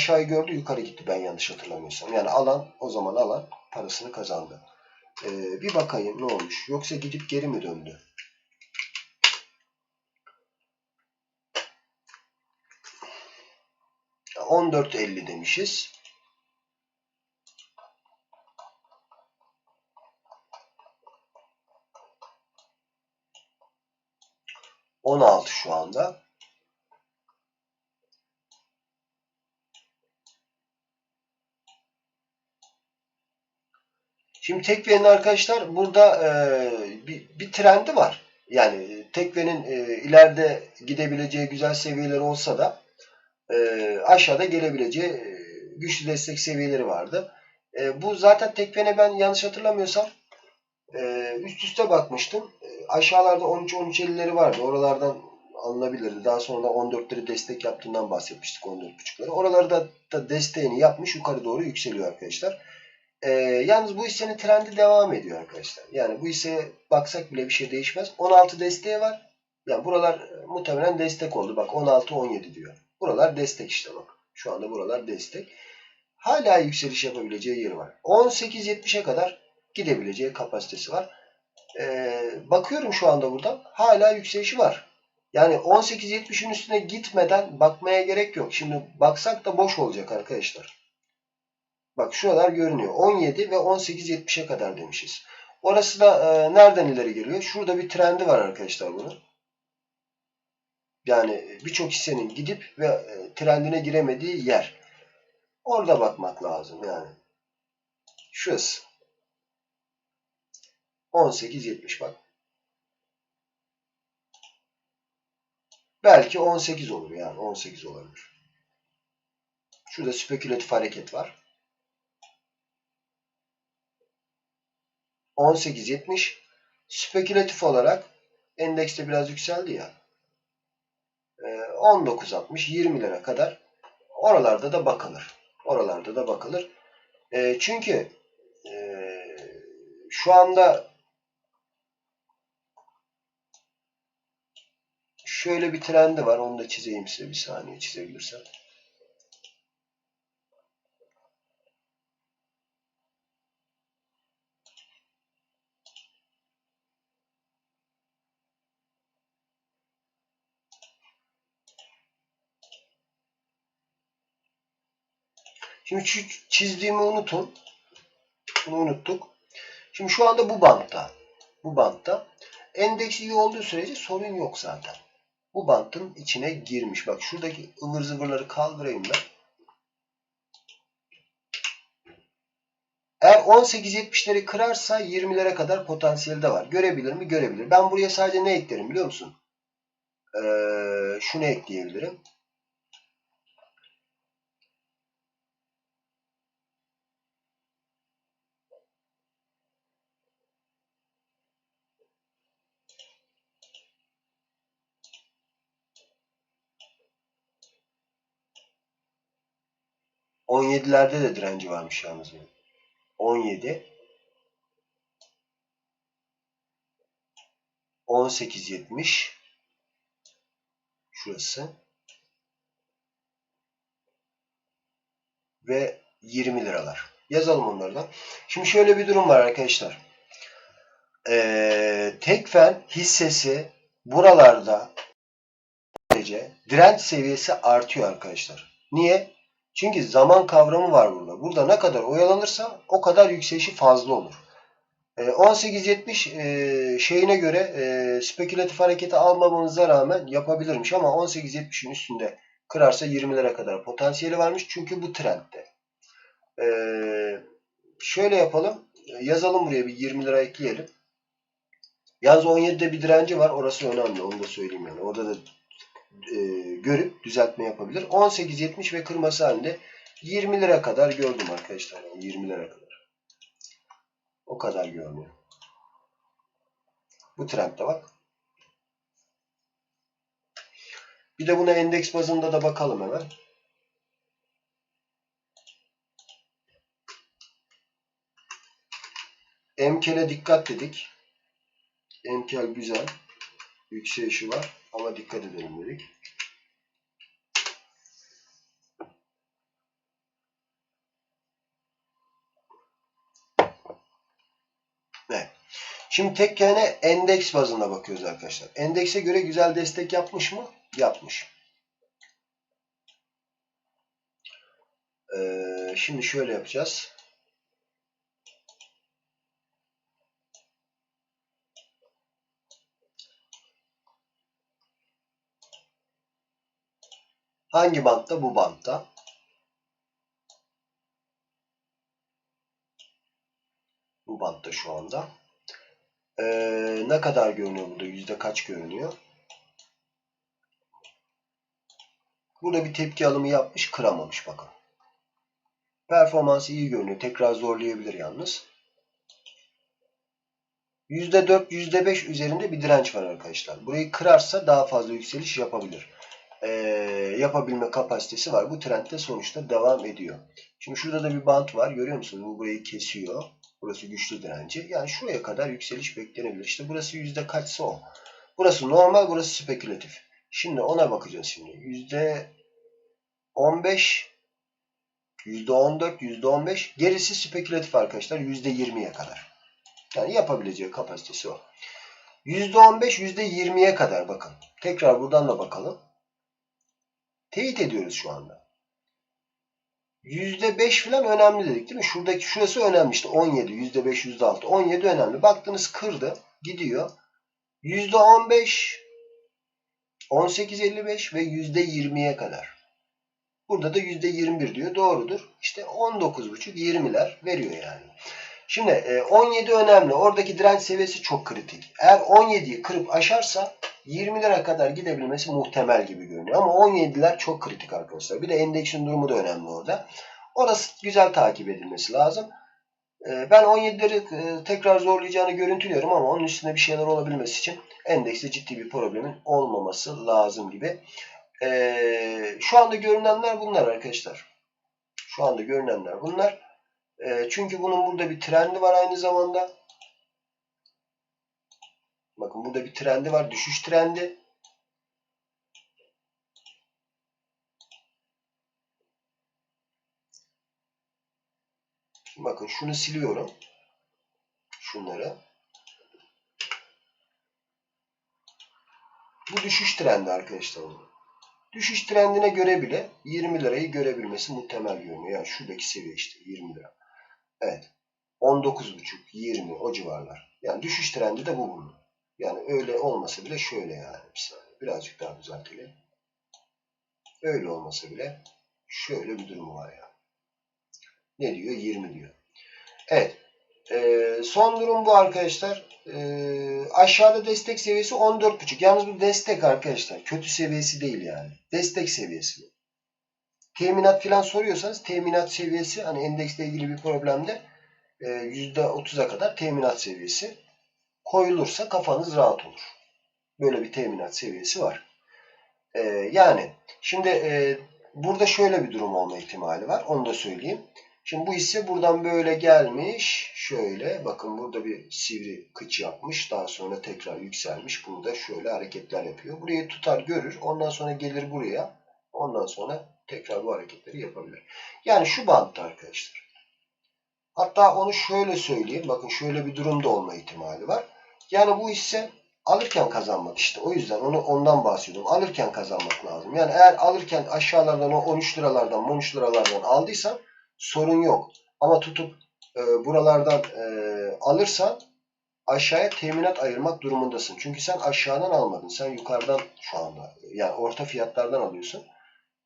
aşağıya gördü yukarı gitti ben yanlış hatırlamıyorsam. Yani alan o zaman alan parasını kazandı. Ee, bir bakayım ne olmuş. Yoksa gidip geri mi döndü? Ya 14.50 demişiz. On altı şu anda. Şimdi Tekve'nin arkadaşlar burada e, bir, bir trendi var. Yani Tekve'nin e, ileride gidebileceği güzel seviyeleri olsa da e, aşağıda gelebileceği e, güçlü destek seviyeleri vardı. E, bu zaten Tekve'ne ben yanlış hatırlamıyorsam e, üst üste bakmıştım. E, aşağılarda 13-13.50'leri vardı. Oralardan alınabilirdi. Daha sonra da 14'leri destek yaptığından bahsetmiştik 14.5'ları. Oralarda da desteğini yapmış yukarı doğru yükseliyor arkadaşlar. E, yalnız bu hissenin trendi devam ediyor arkadaşlar. Yani bu hisseye baksak bile bir şey değişmez. 16 desteği var. Yani buralar muhtemelen destek oldu. Bak 16-17 diyor. Buralar destek işte bak. Şu anda buralar destek. Hala yükseliş yapabileceği yeri var. 18-70'e kadar gidebileceği kapasitesi var. Ee, bakıyorum şu anda burada. Hala yükselişi var. Yani 18-70'in üstüne gitmeden bakmaya gerek yok. Şimdi baksak da boş olacak arkadaşlar. Bak şuralar görünüyor. 17 ve 18-70'e kadar demişiz. Orası da e, nereden ileri geliyor? Şurada bir trendi var arkadaşlar bunun. Yani birçok hissenin gidip ve e, trendine giremediği yer. Orada bakmak lazım yani. Şurası. 18-70 bak. Belki 18 olur yani. 18 olabilir. Şurada spekülatif hareket var. 18.70 spekülatif olarak endekste biraz yükseldi ya. 19.60 20 lira kadar oralarda da bakılır. Oralarda da bakılır. E, çünkü e, şu anda şöyle bir trendi var. Onu da çizeyim size bir saniye çizebilirsem. Şimdi çizdiğimi unutun. Bunu unuttuk. Şimdi şu anda bu bantta. Bu bantta. Endeks iyi olduğu sürece sorun yok zaten. Bu bantın içine girmiş. Bak şuradaki ıvır zıvırları kaldırayım ben. Eğer 18.70'leri kırarsa 20'lere kadar potansiyeli de var. Görebilir mi? Görebilir. Ben buraya sadece ne eklerim biliyor musun? Ee, şunu ekleyebilirim. 17'lerde de direnci varmış yalnız benim. 17 18.70 şurası ve 20 liralar. Yazalım onları da. Şimdi şöyle bir durum var arkadaşlar. Ee, Tekfen hissesi buralarda direnç seviyesi artıyor arkadaşlar. Niye? Çünkü zaman kavramı var burada. Burada ne kadar oyalanırsa o kadar yükselişi fazla olur. 18.70 e, e, şeyine göre e, spekülatif hareketi almamamıza rağmen yapabilirmiş ama 18.70'in üstünde kırarsa 20'lere kadar potansiyeli varmış. Çünkü bu trendde. Şöyle yapalım. Yazalım buraya bir 20 lira ekleyelim. Yalnız 17'de bir direnci var. Orası önemli. Onu da söyleyeyim yani. Orada da e, görüp düzeltme yapabilir. 18.70 ve kırması halinde 20 lira kadar gördüm arkadaşlar. Yani 20 lira kadar. O kadar görünüyor. Bu trendde bak. Bir de buna endeks bazında da bakalım hemen. Emkel'e dikkat dedik. Emkel güzel. Yükselişi var. Ama dikkat edelim dedik. Evet. Şimdi tekkene endeks bazında bakıyoruz arkadaşlar. Endekse göre güzel destek yapmış mı? Yapmış. Ee, şimdi şöyle yapacağız. Hangi bantta? Bu bantta. Bu bantta şu anda. Ee, ne kadar görünüyor burada? Yüzde kaç görünüyor? Burada bir tepki alımı yapmış, kıramamış bakın. Performansı iyi görünüyor. Tekrar zorlayabilir yalnız. %4, %5 üzerinde bir direnç var arkadaşlar. Burayı kırarsa daha fazla yükseliş yapabilir. Ee, yapabilme kapasitesi var. Bu trendde sonuçta devam ediyor. Şimdi şurada da bir bant var. Görüyor musunuz? Bu burayı kesiyor. Burası güçlü direnci. Yani şuraya kadar yükseliş beklenebilir. İşte burası yüzde kaçsa o. Burası normal, burası spekülatif. Şimdi ona bakacağız şimdi. Yüzde 15, yüzde 14, yüzde 15. Gerisi spekülatif arkadaşlar. Yüzde 20'ye kadar. Yani yapabileceği kapasitesi o. Yüzde 15, yüzde 20'ye kadar bakın. Tekrar buradan da bakalım. Teyit ediyoruz şu anda. %5 falan önemli dedik değil mi? Şuradaki şurası önemli işte 17, %5, %6. 17 önemli. Baktınız kırdı. Gidiyor. %15, 18.55 ve %20'ye kadar. Burada da %21 diyor. Doğrudur. İşte 19.5, 20'ler veriyor yani. Şimdi 17 önemli. Oradaki direnç seviyesi çok kritik. Eğer 17'yi kırıp aşarsa 20'lere kadar gidebilmesi muhtemel gibi görünüyor. Ama 17'ler çok kritik arkadaşlar. Bir de endeksin durumu da önemli orada. Orası güzel takip edilmesi lazım. Ben 17'leri tekrar zorlayacağını görüntülüyorum ama onun üstünde bir şeyler olabilmesi için endekste ciddi bir problemin olmaması lazım gibi. Şu anda görünenler bunlar arkadaşlar. Şu anda görünenler bunlar. Çünkü bunun burada bir trendi var aynı zamanda. Bakın burada bir trendi var. Düşüş trendi. Bakın şunu siliyorum. Şunları. Bu düşüş trendi arkadaşlar. Düşüş trendine göre bile 20 lirayı görebilmesi muhtemel görünüyor. Yani şuradaki seviye işte 20 lira. Evet. 19.5, 20 o civarlar. Yani düşüş trendi de bu bunun. Yani öyle olmasa bile şöyle yani. Bir saniye. Birazcık daha düzeltelim. Öyle olmasa bile şöyle bir durum var yani. Ne diyor? 20 diyor. Evet. Ee, son durum bu arkadaşlar. Ee, aşağıda destek seviyesi 14.5. Yalnız bu destek arkadaşlar. Kötü seviyesi değil yani. Destek seviyesi bu. Teminat falan soruyorsanız teminat seviyesi hani endeksle ilgili bir problemde %30'a kadar teminat seviyesi koyulursa kafanız rahat olur. Böyle bir teminat seviyesi var. Ee, yani şimdi e, burada şöyle bir durum olma ihtimali var. Onu da söyleyeyim. Şimdi bu hisse buradan böyle gelmiş. Şöyle bakın burada bir sivri kıç yapmış. Daha sonra tekrar yükselmiş. Burada şöyle hareketler yapıyor. Burayı tutar görür. Ondan sonra gelir buraya. Ondan sonra tekrar bu hareketleri yapabilir. Yani şu bantta arkadaşlar. Hatta onu şöyle söyleyeyim. Bakın şöyle bir durumda olma ihtimali var. Yani bu hisse alırken kazanmak işte. O yüzden onu ondan bahsediyorum. Alırken kazanmak lazım. Yani eğer alırken aşağılardan o 13 liralardan 13 liralardan aldıysan sorun yok. Ama tutup e, buralardan e, alırsan aşağıya teminat ayırmak durumundasın. Çünkü sen aşağıdan almadın. Sen yukarıdan şu anda yani orta fiyatlardan alıyorsun.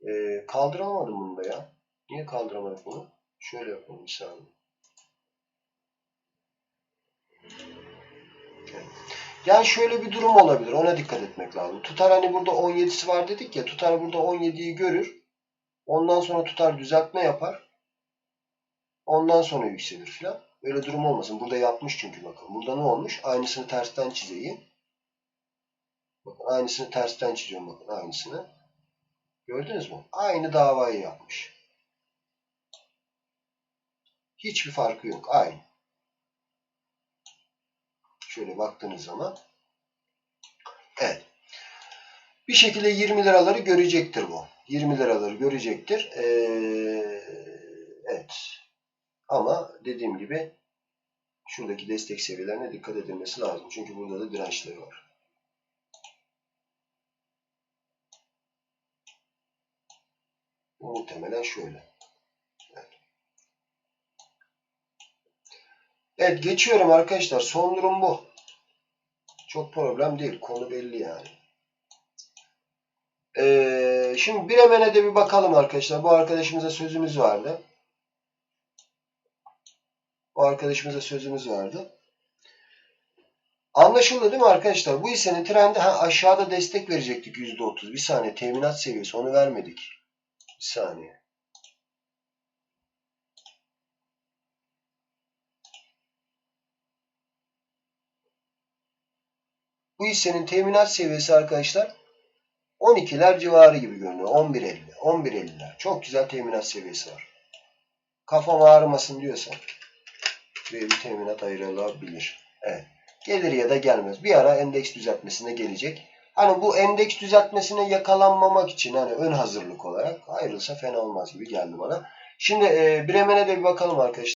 E, kaldıramadım bunu da ya. Niye kaldıramadık bunu? Şöyle yapalım bir saniye. Yani şöyle bir durum olabilir. Ona dikkat etmek lazım. Tutar hani burada 17'si var dedik ya. Tutar burada 17'yi görür. Ondan sonra tutar düzeltme yapar. Ondan sonra yükselir filan. Öyle durum olmasın. Burada yapmış çünkü bakın. Burada ne olmuş? Aynısını tersten çizeyim. Bakın aynısını tersten çiziyorum bakın aynısını. Gördünüz mü? Aynı davayı yapmış. Hiçbir farkı yok. Aynı. Şöyle baktığınız zaman. Evet. Bir şekilde 20 liraları görecektir bu. 20 liraları görecektir. Ee, evet. Ama dediğim gibi şuradaki destek seviyelerine dikkat edilmesi lazım. Çünkü burada da dirençleri var. Muhtemelen şöyle. Evet geçiyorum arkadaşlar. Son durum bu. Çok problem değil. Konu belli yani. Ee, şimdi Bremen'e de bir bakalım arkadaşlar. Bu arkadaşımıza sözümüz vardı. Bu arkadaşımıza sözümüz vardı. Anlaşıldı değil mi arkadaşlar? Bu hissenin trendi ha, aşağıda destek verecektik %30. Bir saniye teminat seviyesi onu vermedik. Bir saniye. Bu hissenin teminat seviyesi arkadaşlar 12'ler civarı gibi görünüyor. 11.50. 11.50'ler. Çok güzel teminat seviyesi var. Kafam ağrımasın diyorsan bir teminat ayrılabilir. Evet. Gelir ya da gelmez. Bir ara endeks düzeltmesine gelecek. Hani bu endeks düzeltmesine yakalanmamak için hani ön hazırlık olarak ayrılsa fena olmaz gibi geldi bana. Şimdi e, Bremen'e de bir bakalım arkadaşlar.